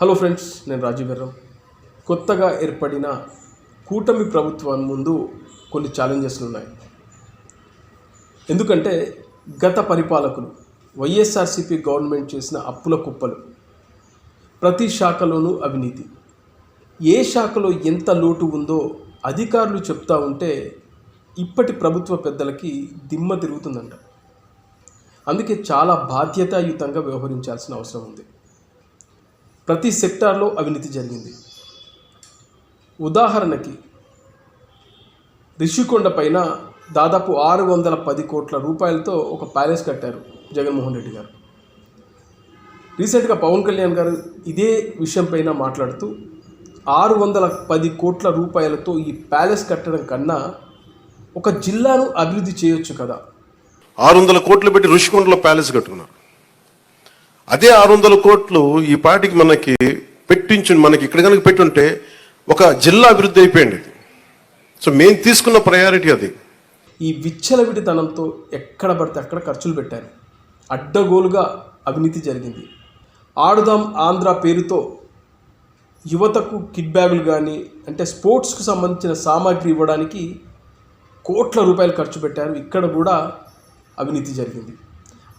Hello friends నేను రాజీవ్ కొత్తగా ఏర్పడిన కూటమి ప్రభుత్వం ముందు కొన్ని ఛాలెంజెస్లు ఉన్నాయి. ఎందుకంటే గత పరిపాలకులు వైఎస్ఆర్సీపీ గవర్నమెంట్ చేసిన అప్పుల కుప్పలు ప్రతి శాఖలోనూ అవినీతి. ఏ శాఖలో ఎంత లోటు ఉందో అధికారులు చెప్తా ఉంటే ఇప్పటి ప్రభుత్వ పెద్దలకి దిమ్మ తిరుగుతుందంట. అందుకే చాలా బాధ్యతాయుతంగా వ్యవహరించాల్సిన అవసరం ఉంది. ప్రతి సెక్టార్లో అవినీతి జరిగింది. ఉదాహరణకి రిషికొండ పైన దాదాపు ఆరు వందల పది కోట్ల రూపాయలతో ఒక ప్యాలెస్ కట్టారు జగన్మోహన్ రెడ్డి గారు. రీసెంట్గా పవన్ కళ్యాణ్ గారు ఇదే విషయం పైన మాట్లాడుతూ ఆరు వందల పది కోట్ల రూపాయలతో ఈ ప్యాలెస్ కట్టడం కన్నా ఒక జిల్లాను అభివృద్ధి చేయొచ్చు కదా. ఆరు వందల కోట్లు పెట్టి ఋషికొండలో ప్యాలెస్ కట్టుకున్నారు. అదే ఆరు వందల కోట్లు ఈ పాటికి మనకి పెట్టించు మనకి ఇక్కడ కనుక పెట్టుంటే ఒక జిల్లా అభివృద్ధి అయిపోయింది సో మేము తీసుకున్న ప్రయారిటీ అది. ఈ విచ్చలవిడితనంతో ఎక్కడ పడితే అక్కడ ఖర్చులు పెట్టారు. అడ్డగోలుగా అవినీతి జరిగింది. ఆడుదాం ఆంధ్ర పేరుతో యువతకు కిడ్ బ్యాగులు కానీ అంటే స్పోర్ట్స్కు సంబంధించిన సామాగ్రి ఇవ్వడానికి కోట్ల రూపాయలు ఖర్చు పెట్టారు. ఇక్కడ కూడా అవినీతి జరిగింది.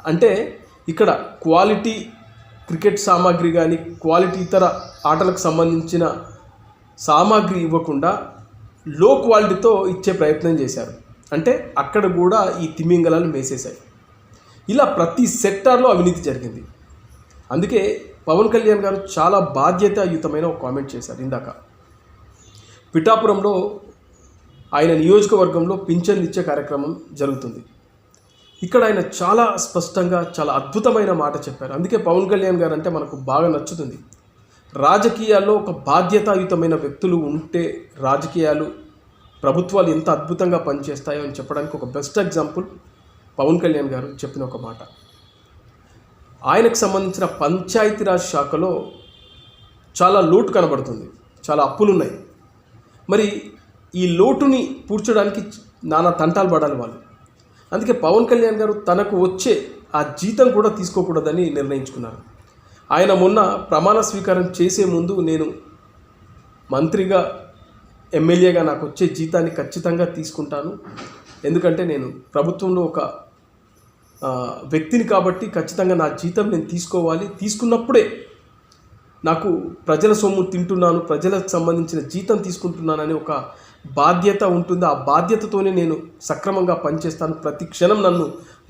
అంటే ఇక్కడ క్వాలిటీ క్రికెట్ సామాగ్రి కానీ క్వాలిటీ ఇతర ఆటలకు సంబంధించిన సామాగ్రి ఇవ్వకుండా లో క్వాలిటీతో ఇచ్చే ప్రయత్నం చేశారు. అంటే అక్కడ కూడా ఈ తిమింగలాలు మేసేశాయి. ఇలా ప్రతి సెక్టార్లో అవినీతి జరిగింది. అందుకే పవన్ కళ్యాణ్ గారు చాలా బాధ్యతాయుతమైన ఒక కామెంట్ చేశారు ఇందాక. పిఠాపురంలో ఆయన నియోజకవర్గంలో పింఛన్లు ఇచ్చే కార్యక్రమం జరుగుతుంది. ఇక్కడ ఆయన చాలా స్పష్టంగా చాలా అద్భుతమైన మాట చెప్పారు. అందుకే పవన్ కళ్యాణ్ గారు అంటే మనకు బాగా నచ్చుతుంది. రాజకీయాల్లో ఒక బాధ్యతాయుతమైన వ్యక్తులు ఉంటే రాజకీయాలు ప్రభుత్వాలు ఎంత అద్భుతంగా పనిచేస్తాయో అని చెప్పడానికి ఒక బెస్ట్ ఎగ్జాంపుల్ పవన్ కళ్యాణ్ గారు చెప్పిన ఒక మాట. ఆయనకు సంబంధించిన పంచాయతీరాజ్ శాఖలో చాలా లోటు కనబడుతుంది. చాలా అప్పులు ఉన్నాయి మరి ఈ లోటుని పూడ్చడానికి నానా తంటాలు పడాలి వాళ్ళు. అందుకే పవన్ కళ్యాణ్ గారు తనకు వచ్చే ఆ జీతం కూడా తీసుకోకూడదని నిర్ణయించుకున్నారు. ఆయన మొన్న ప్రమాణ స్వీకారం చేసే ముందు నేను మంత్రిగా ఎమ్మెల్యేగా నాకు వచ్చే జీతాన్ని ఖచ్చితంగా తీసుకుంటాను. ఎందుకంటే నేను ప్రభుత్వంలో ఒక వ్యక్తిని కాబట్టి ఖచ్చితంగా నా జీతం నేను తీసుకోవాలి. తీసుకున్నప్పుడే నాకు ప్రజల సొమ్ము తింటున్నాను ప్రజలకు సంబంధించిన జీతం తీసుకుంటున్నానని ఒక బాధ్యత ఉంటుంది. ఆ బాధ్యతతోనే నేను సక్రమంగా పనిచేస్తాను. ప్రతి క్షణం నన్ను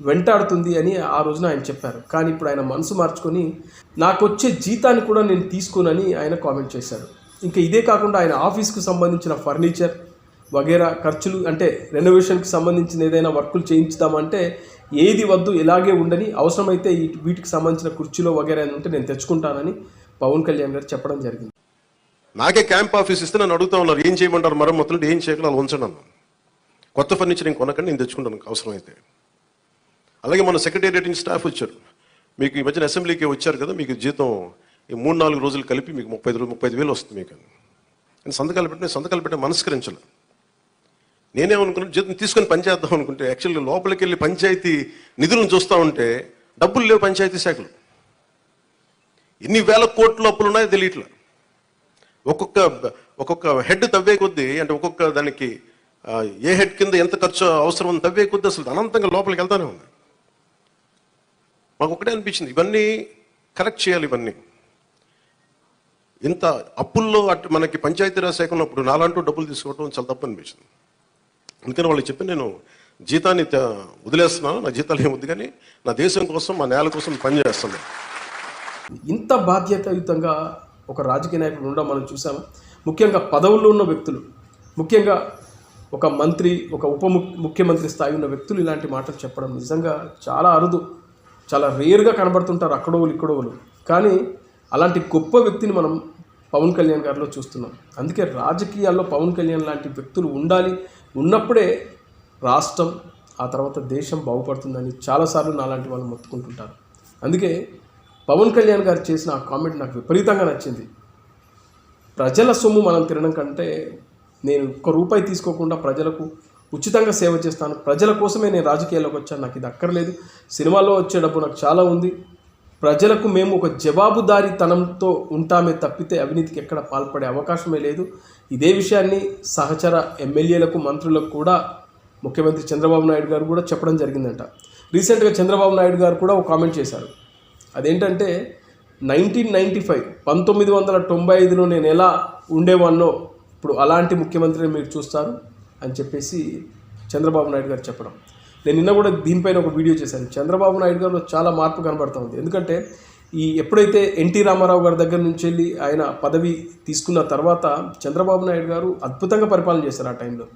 వెంటాడుతుంది అని ఆ రోజున ఆయన చెప్పారు. కానీ ఇప్పుడు ఆయన మనసు మార్చుకొని నాకు వచ్చే జీతాన్ని కూడా నేను తీసుకోనని ఆయన కామెంట్ చేశారు. ఇంకా ఇదే కాకుండా ఆయన ఆఫీస్కు సంబంధించిన ఫర్నిచర్ వగేరా ఖర్చులు అంటే రెనోవేషన్కి సంబంధించిన ఏదైనా వర్కులు చేయించుదామంటే ఏది వద్దు ఇలాగే ఉండని అవసరమైతే వీటికి సంబంధించిన కుర్చీలో వగేరా ఉంటే నేను తెచ్చుకుంటానని పవన్ కళ్యాణ్ గారు చెప్పడం జరిగింది. నాకే క్యాంప్ ఆఫీస్ ఇస్తే నన్ను అడుగుతా ఉన్నారు ఏం చేయమంటారు? మరమ్మతులు ఏం చేయగల అలా ఉంచండి అన్నాను. కొత్త ఫర్నిచర్ నేను కొనకండి నేను తెచ్చుకుంటాను అవసరమైతే. అలాగే మన సెక్రటేరియట్ నుంచి స్టాఫ్ వచ్చారు. మీకు ఈ మధ్యన అసెంబ్లీకి వచ్చారు కదా మీకు జీతం ఈ మూడు నాలుగు రోజులు కలిపి మీకు ముప్పై ఐదు ముప్పై ఐదు వేలు వస్తుంది మీకు. నేను సంతకాలు పెట్టిన సంతకాలు పెట్టి మనస్కరించాలి నేనేమనుకున్నాను జీతం తీసుకొని పనిచేద్దాం అనుకుంటే యాక్చువల్లీ లోపలికి వెళ్ళి పంచాయతీ నిధులను చూస్తూ ఉంటే డబ్బులు లేవు పంచాయతీ శాఖలు. ఎన్ని వేల కోట్ల అప్పులు ఉన్నాయో తెలియట్లేదు. ఒక్కొక్క ఒక్కొక్క హెడ్ తవ్వే కొద్దీ అంటే ఒక్కొక్క దానికి ఏ హెడ్ కింద ఎంత ఖర్చు అవసరం ఉంది తవ్వే కొద్దీ అసలు అనంతంగా లోపలికి వెళ్తానే ఉంది. మాకు ఒకటే అనిపించింది ఇవన్నీ కరెక్ట్ చేయాలి ఇవన్నీ. ఇంత అప్పుల్లో అటు మనకి పంచాయతీరాజ్ శాఖ ఉన్నప్పుడు నాలంటూ డబ్బులు తీసుకోవడం చాలా తప్పు అనిపించింది. అందుకని వాళ్ళకి చెప్పి నేను జీతాన్ని వదిలేస్తున్నాను నా జీతాలు ఏమొద్దు కానీ నా దేశం కోసం మా నేల కోసం పనిచేస్తున్నాను ఇంత బాధ్యతాయుతంగా ఒక రాజకీయ నాయకుడు ఉండడం మనం చూసాము? ముఖ్యంగా పదవుల్లో ఉన్న వ్యక్తులు ముఖ్యంగా ఒక మంత్రి ఒక ఉప ముఖ్యమంత్రి స్థాయి ఉన్న వ్యక్తులు ఇలాంటి మాటలు చెప్పడం నిజంగా చాలా అరుదు. చాలా రేర్గా కనబడుతుంటారు అక్కడోళ్ళు ఇక్కడోళ్ళు కానీ అలాంటి గొప్ప వ్యక్తిని మనం పవన్ కళ్యాణ్ గారిలో చూస్తున్నాం. అందుకే రాజకీయాల్లో పవన్ కళ్యాణ్ లాంటి వ్యక్తులు ఉండాలి. ఉన్నప్పుడే రాష్ట్రం ఆ తర్వాత దేశం బాగుపడుతుందని చాలాసార్లు నాలాంటి వాళ్ళు మొత్తుకుంటుంటారు. అందుకే పవన్ కళ్యాణ్ గారు చేసిన ఆ కామెంట్ నాకు విపరీతంగా నచ్చింది. ప్రజల సొమ్ము మనం తినడం కంటే నేను ఒక్క రూపాయి తీసుకోకుండా ప్రజలకు ఉచితంగా సేవ చేస్తాను. ప్రజల కోసమే నేను రాజకీయాల్లోకి వచ్చాను. నాకు ఇది అక్కర్లేదు. సినిమాలో వచ్చే డబ్బు నాకు చాలా ఉంది. ప్రజలకు మేము ఒక జవాబుదారీతనంతో ఉంటామే తప్పితే అవినీతికి ఎక్కడ పాల్పడే అవకాశమే లేదు. ఇదే విషయాన్ని సహచర ఎమ్మెల్యేలకు మంత్రులకు కూడా ముఖ్యమంత్రి చంద్రబాబు నాయుడు గారు కూడా చెప్పడం జరిగిందంట. రీసెంట్గా చంద్రబాబు నాయుడు గారు కూడా ఒక కామెంట్ చేశారు. అదేంటంటే నైన్టీన్ నైంటీ ఫైవ్ పంతొమ్మిది వందల తొంభై ఐదులో నేను ఎలా ఉండేవాన్నో ఇప్పుడు అలాంటి ముఖ్యమంత్రిని మీరు చూస్తారు అని చెప్పేసి చంద్రబాబు నాయుడు గారు చెప్పడం. నేను నిన్న కూడా దీనిపైన ఒక వీడియో చేశాను. చంద్రబాబు నాయుడు గారిలో చాలా మార్పు కనబడుతూ ఉంది. ఎందుకంటే ఈ ఎప్పుడైతే ఎన్టీ రామారావు గారి దగ్గర నుంచి వెళ్ళి ఆయన పదవి తీసుకున్న తర్వాత చంద్రబాబు నాయుడు గారు అద్భుతంగా పరిపాలన చేశారు ఆ టైంలో.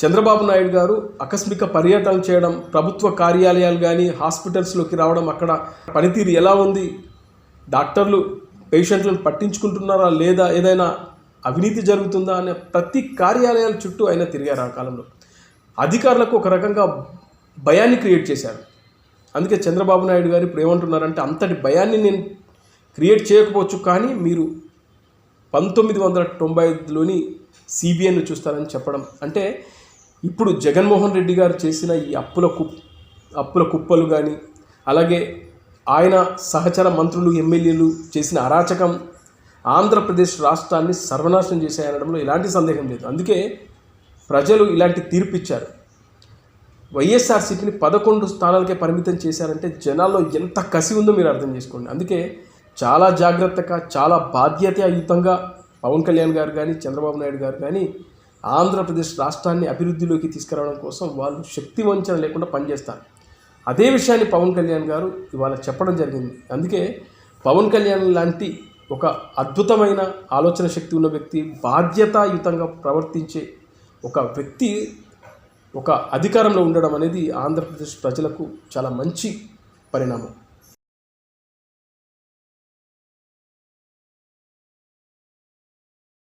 చంద్రబాబు నాయుడు గారు ఆకస్మిక పర్యటనలు చేయడం ప్రభుత్వ కార్యాలయాలు కానీ హాస్పిటల్స్లోకి రావడం అక్కడ పనితీరు ఎలా ఉంది? డాక్టర్లు పేషెంట్లను పట్టించుకుంటున్నారా లేదా? ఏదైనా అవినీతి జరుగుతుందా అనే ప్రతి కార్యాలయాల చుట్టూ ఆయన తిరిగారు ఆ కాలంలో. అధికారులకు ఒక రకంగా భయాన్ని క్రియేట్ చేశారు. అందుకే చంద్రబాబు నాయుడు గారు ఇప్పుడు ఏమంటున్నారంటే అంతటి భయాన్ని నేను క్రియేట్ చేయకపోవచ్చు కానీ మీరు పంతొమ్మిది వందల తొంభై ఐదులోని సిబిఐను చూస్తారని చెప్పడం. అంటే ఇప్పుడు జగన్మోహన్ రెడ్డి గారు చేసిన ఈ అప్పుల కుప్ అప్పుల కుప్పలు కానీ అలాగే ఆయన సహచర మంత్రులు ఎమ్మెల్యేలు చేసిన అరాచకం ఆంధ్రప్రదేశ్ రాష్ట్రాన్ని సర్వనాశనం చేశాయనడంలో ఎలాంటి సందేహం లేదు. అందుకే ప్రజలు ఇలాంటి తీర్పు ఇచ్చారు వైఎస్ఆర్సీపీని పదకొండు స్థానాలకే పరిమితం చేశారంటే జనాల్లో ఎంత కసి ఉందో మీరు అర్థం చేసుకోండి. అందుకే చాలా జాగ్రత్తగా చాలా బాధ్యతాయుతంగా పవన్ కళ్యాణ్ గారు కానీ చంద్రబాబు నాయుడు గారు కానీ ఆంధ్రప్రదేశ్ రాష్ట్రాన్ని అభివృద్ధిలోకి తీసుకురావడం కోసం వాళ్ళు శక్తి వంచన లేకుండా పనిచేస్తారు. అదే విషయాన్ని పవన్ కళ్యాణ్ గారు ఇవాళ చెప్పడం జరిగింది. అందుకే పవన్ కళ్యాణ్ లాంటి ఒక అద్భుతమైన ఆలోచన శక్తి ఉన్న వ్యక్తి బాధ్యతాయుతంగా ప్రవర్తించే ఒక వ్యక్తి ఒక అధికారంలో ఉండడం అనేది ఆంధ్రప్రదేశ్ ప్రజలకు చాలా మంచి పరిణామం.